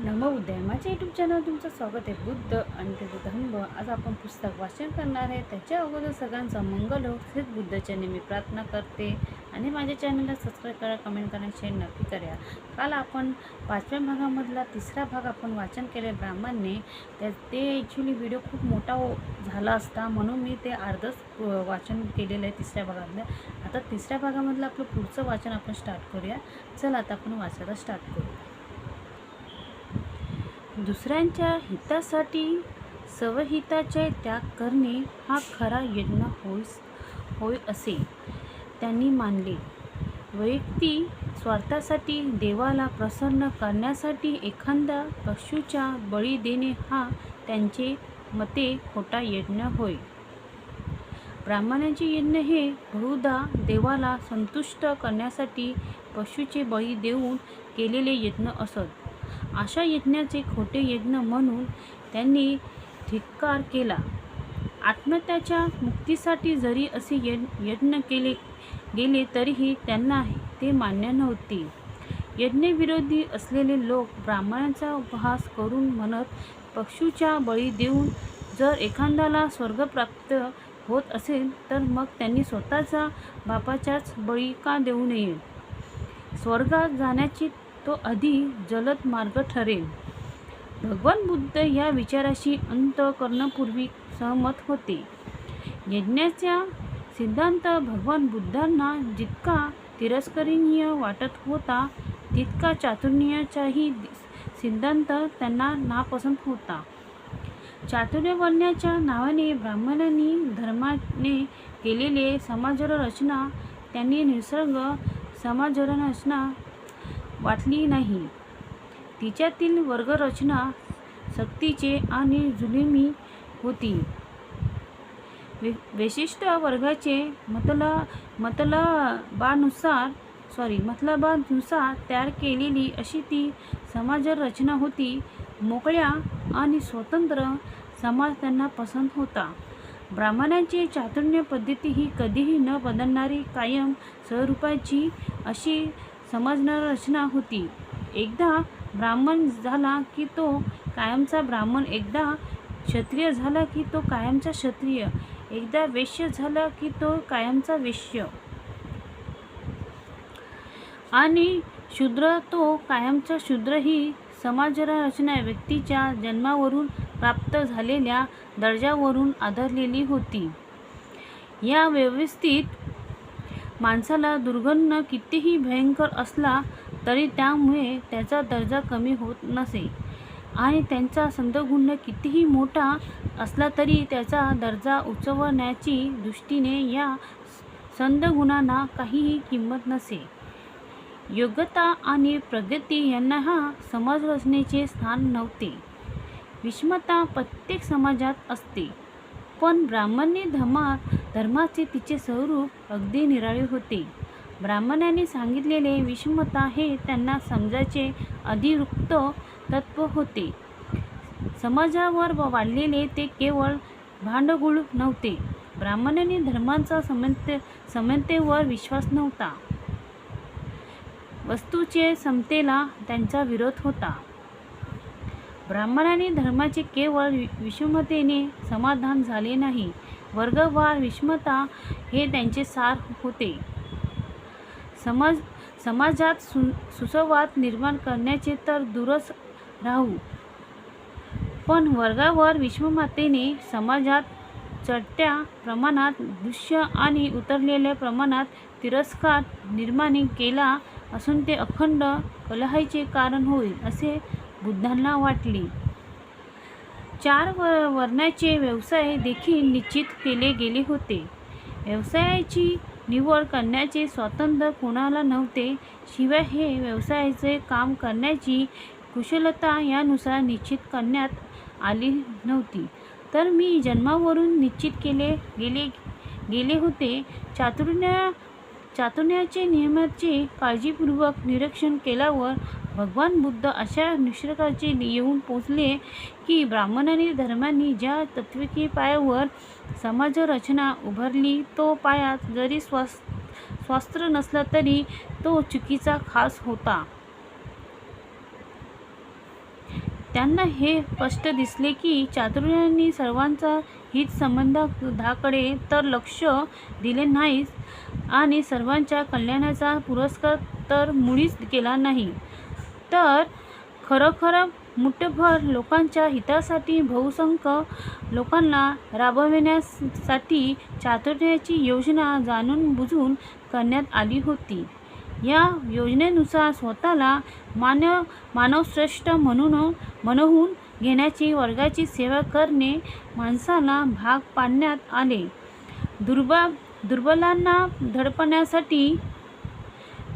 नमो उदय माझ्या YouTube channel तुमचं स्वागत आहे. बुद्ध आणि त्याचं धर्म आज आपण पुस्तक वाचन करणार आहे. त्याच्या अगोदर सगळ्यांचा मंगल हो. हेच बुद्धच्या नेहमी प्रार्थना करते. आणि माझ्या चॅनलला सबस्क्राईब करा कमेंट करा शेअर नक्की करा. काल आपण पाचव्या भागामधला तिसरा भाग आपण वाचन केले ब्राह्मणने. त्या ते ॲक्च्युली व्हिडिओ खूप मोठा हो झाला असता. म्हणून मी ते अर्धच वाचन केलेलं आहे तिसऱ्या भागातलं. आता तिसऱ्या भागामधलं आपलं पुढचं वाचन आपण स्टार्ट करूया. चला आता आपण वाचायला स्टार्ट करू दुसऱ्यांच्या हितासाठी स्वहिताचे त्याग करणे हा खरा यज्ञ होय होय असे त्यांनी मानले. वैयक्तिक स्वार्थासाठी देवाला प्रसन्न करण्यासाठी एखाद्या पशूचा बळी देणे हा त्यांचे मते खोटा यज्ञ होय. ब्राह्मणाचे यज्ञ हे बहुधा देवाला संतुष्ट करण्यासाठी पशूचे बळी देऊन केलेले यज्ञ असत. अशा यज्ञाचे खोटे यज्ञ म्हणून त्यांनी धिक्कार केला. आत्महत्याच्या मुक्तीसाठी जरी असे यज्ञ केले गेले तरीही त्यांना ते मान्य नव्हते. यज्ञविरोधी असलेले लोक ब्राह्मणांचा उपहास करून म्हणत पक्षूच्या बळी देऊन जर एखाद्याला स्वर्ग प्राप्त होत असेल तर मग त्यांनी स्वतःचा बापाच्याच बळी का देऊ नये? स्वर्गात जाण्याची तो आधी जलद मार्ग ठरेल. भगवान बुद्ध या विचाराशी अंत करण्यापूर्वी सहमत होते. यज्ञाचा सिद्धांत भगवान बुद्धांना जितका तिरस्करणीय वाटत होता तितका चातुर्याचाही सिद्धांत त्यांना नापसंत होता. चातुर्यवर्ण्याच्या नावाने ब्राह्मणांनी धर्माने केलेले समाजरचना त्यांनी निसर्ग समाजरचना वाटली नाही. तिच्यातील वर्गरचना सक्तीचे आणि जुलिमी होती. वि विशिष्ट वर्गाचे मतला मतलबानुसार सॉरी मतलबानुसार तयार केलेली अशी ती समाजरचना होती. मोकळ्या आणि स्वतंत्र समाज त्यांना पसंत होता. ब्राह्मणांची चातुर्य पद्धती ही कधीही न बदलणारी कायम स्वरूपाची अशी समाजरचना होती. एकदा ब्राह्मण झाला की तो कायमचा ब्राह्मण एकदा क्षत्रिय झाला की तो कायमचा क्षत्रिय एकदा वैश्य झाला की तो कायमचा वैश्य. आणि शूद्र तो कायमचा शूद्र ही समाजरचना व्यक्तीच्या जन्मावरून प्राप्त झालेल्या दर्जावरून आधारलेली होती. या व्यवस्थित माणसाला दुर्गंध कितीही भयंकर असला तरी त्यामुळे त्याचा दर्जा कमी होत नसे. आणि त्यांचा संदगुण कितीही मोठा असला तरी त्याचा दर्जा उचवण्याची दृष्टीने या संदगुणांना काहीही किंमत नसे. योग्यता आणि प्रगती यांना हा समाज रचनेचे स्थान नव्हते. विषमता प्रत्येक समाजात असते. पण ब्राह्मणी धर्मात धर्माचे तिचे स्वरूप अगदी निराळे होते. ब्राह्मणांनी सांगितलेले विषमता हे त्यांना समजायचे अधिरुक्त तत्व होते. समाजावर वाढलेले ते केवळ भांडगुळ नव्हते. ब्राह्मणांनी धर्मांचा समते समतेवर विश्वास नव्हता. वस्तूचे समतेला त्यांचा विरोध होता. ब्राह्मणांनी धर्माचे केवळ वि विषमतेने समाधान झाले नाही. वर्गवार विषमता हे त्यांचे सार होते. समाज समाजात सु सुसंवाद निर्माण करण्याचे तर दूरच राहू. पण वर्गावर विश्वमातेने समाजात चढत्या प्रमाणात दृश्य आणि उतरलेल्या प्रमाणात तिरस्कार निर्माण केला असून ते अखंड कलहाचे कारण होईल असे बुद्धांना वाटले. चार व वर्णाचे व्यवसाय देखील निश्चित केले गेले होते. व्यवसायाची निवड करण्याचे स्वातंत्र्य कोणाला नव्हते शिवाय हे व्यवसायाचे काम करण्याची कुशलता यानुसार निश्चित करण्यात आली नव्हती. तर मी जन्मावरून निश्चित केले गेले गेले होते. चातुर्ण्या चातुर्ण्याचे नियमाचे काळजीपूर्वक निरीक्षण केल्यावर भगवान बुद्ध अशा निसर्गाचे येऊन पोचले की ब्राह्मणांनी धर्मांनी ज्या तत्विकी पायावर समाजरचना उभारली तो पायात जरी स्वास स्वास्त्र नसला तरी तो चुकीचा खास होता. त्यांना हे स्पष्ट दिसले की चातुर्यांनी सर्वांचा हित संबंधाकडे तर लक्ष दिले नाहीच आणि सर्वांच्या कल्याणाचा पुरस्कार तर मुळीच केला नाही. तर खरोखर मुठभर लोकांच्या हितासाठी बहुसंख्य लोकांना राबविण्यासाठी चातुर्याची योजना जाणून बुजून करण्यात आली होती. या योजनेनुसार स्वतःला मानव मानवश्रेष्ठ म्हणून म्हणवून घेण्याची वर्गाची सेवा करणे माणसाला भाग पाडण्यात आले. दुर्बा दुर्बलांना धडपण्यासाठी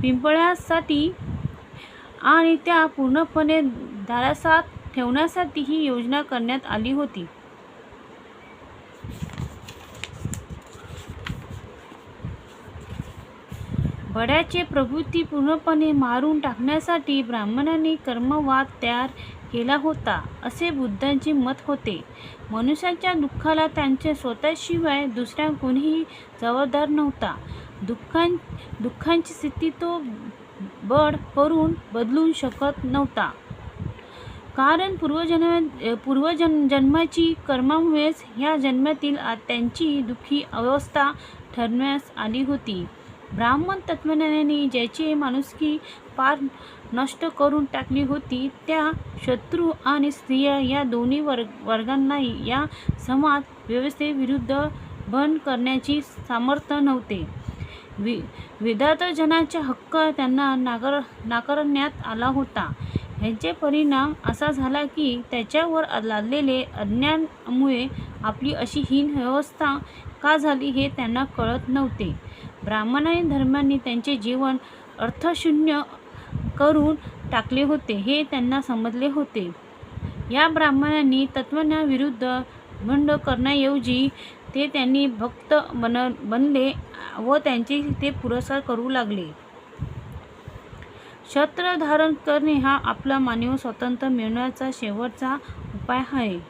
पिंपळ्यासाठी आणि त्या पूर्णपणे दारासात ठेवण्यासाठी ही योजना करण्यात आली होती. बड्याचे प्रवृत्ती पूर्णपणे मारून टाकण्यासाठी ब्राह्मणांनी कर्मवाद तयार केला होता असे बुद्धांचे मत होते. मनुष्याच्या दुःखाला त्यांच्या स्वतःशिवाय दुसऱ्या कोणीही जबाबदार नव्हता. दुःखां दुःखांची स्थिती तो बड करून बदलू शकत नव्हता. कारण पूर्वजन्म पूर्वजन जन्माची कर्मामुळेच ह्या जन्मातील त्यांची दुःखी अवस्था ठरण्यास आली होती. ब्राह्मण तत्वज्ञानाने ज्याची माणुसकी पार नष्ट करून टाकली होती त्या शत्रू आणि स्त्रिया या दोन्ही वर्ग वर्गांनाही या समाज व्यवस्थेविरुद्ध बंद करण्याची सामर्थ्य नव्हते. वि विधातजनाचा हक्क त्यांना नागर नाकारण्यात आला होता. ह्याचे परिणाम असा झाला की त्याच्यावर लादलेले अज्ञानामुळे आपली अशी हीन व्यवस्था का झाली हे त्यांना कळत नव्हते. ब्राह्मणांनी धर्मांनी त्यांचे जीवन अर्थशून्य करून टाकले होते हे त्यांना समजले होते. या ब्राह्मणांनी तत्त्वज्ञाविरुद्ध बंड करण्याऐवजी ते त्यांनी भक्त बन बनले व त्यांचे ते पुरस्कार करू लागले. छत्र धारण करणे हा आपला मानव स्वातंत्र्य मिळवण्याचा शेवटचा उपाय आहे.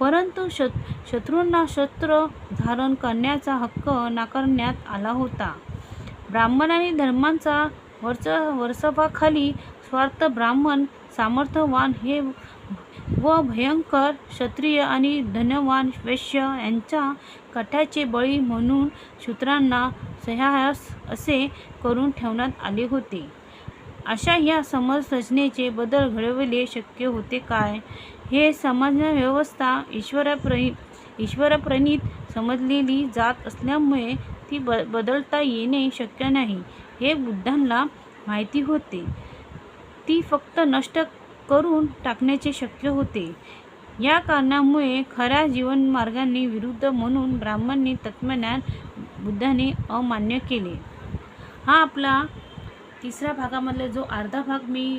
परंतु शत शत्रूंना शस्त्र धारण करण्याचा हक्क नाकारण्यात आला होता. ब्राह्मणांनी धर्मांचा वर्च वर्सभाखाली स्वार्थ ब्राह्मण सामर्थ्यवान हे व भयंकर क्षत्रिय आणि धनवान वैश्य यांच्या कट्याचे बळी म्हणून शूत्रांना सहाय्यास असे करून ठेवण्यात आले होते. अशा या समाजरचनेचे बदल घडविले शक्य होते काय? हे समाजव्यवस्था ईश्वरप्रणी ईश्वरप्रणीत समजलेली जात असल्यामुळे ती ब बदलता येणे शक्य नाही हे बुद्धांना माहिती होते. ती फक्त नष्ट करून टाकण्याचे शक्य होते. या कारणामुळे खऱ्या जीवनमार्गाने विरुद्ध म्हणून ब्राह्मणनी तत्वज्ञान बुद्धाने अमान्य केले. हा आपला तिसऱ्या भागामधला जो अर्धा भाग मी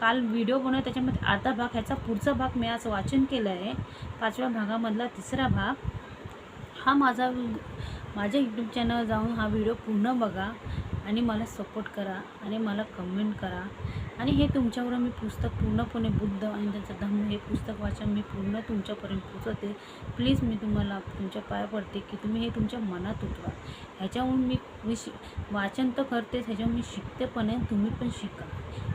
काल व्हिडिओ बनवला त्याच्यामध्ये अर्धा भाग ह्याचा पुढचा भाग मी आज वाचन केलं आहे पाचव्या भागामधला तिसरा भाग. हा माझा माझ्या यूट्यूब चॅनल जाऊन हा व्हिडिओ पूर्ण बघा आणि मला सपोर्ट करा आणि मला कमेंट करा. आणि हे तुमच्यावर मी पुस्तक पूर्णपणे बुद्ध आणि त्यांचं धम्म हे पुस्तक वाचन मी पूर्ण तुमच्यापर्यंत पोचवते. प्लीज मी तुम्हाला तुमच्या पाया पडते की तुम्ही हे तुमच्या मनात उठवा ह्याच्याहून मी मी शि वाचन तर करतेच ह्याच्याहून मी शिकते पण आहे तुम्ही पण शिका.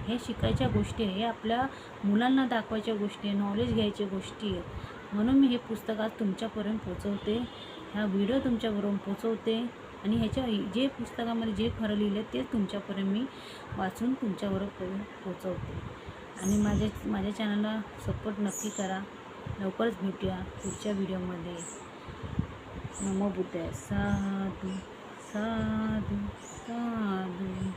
हे शिकायच्या गोष्टी आहे हे आपल्या मुलांना दाखवायच्या गोष्टी आहे नॉलेज घ्यायच्या गोष्टी आहेत म्हणून मी हे पुस्तक आज तुमच्यापर्यंत पोचवते. हा व्हिडिओ तुमच्याबरोबर पोचवते. आणि ह्याच्या जे पुस्तकामध्ये जे खरं लिहिलं तेच तुमच्यापर्यंत मी वाचून तुमच्याबरोबर पोचवते. आणि माझ्या माझ्या चॅनलला सपोर्ट नक्की करा. लवकरच भेटूया पुढच्या व्हिडिओमध्ये. नमो बुद्ध साधू साधू साधू.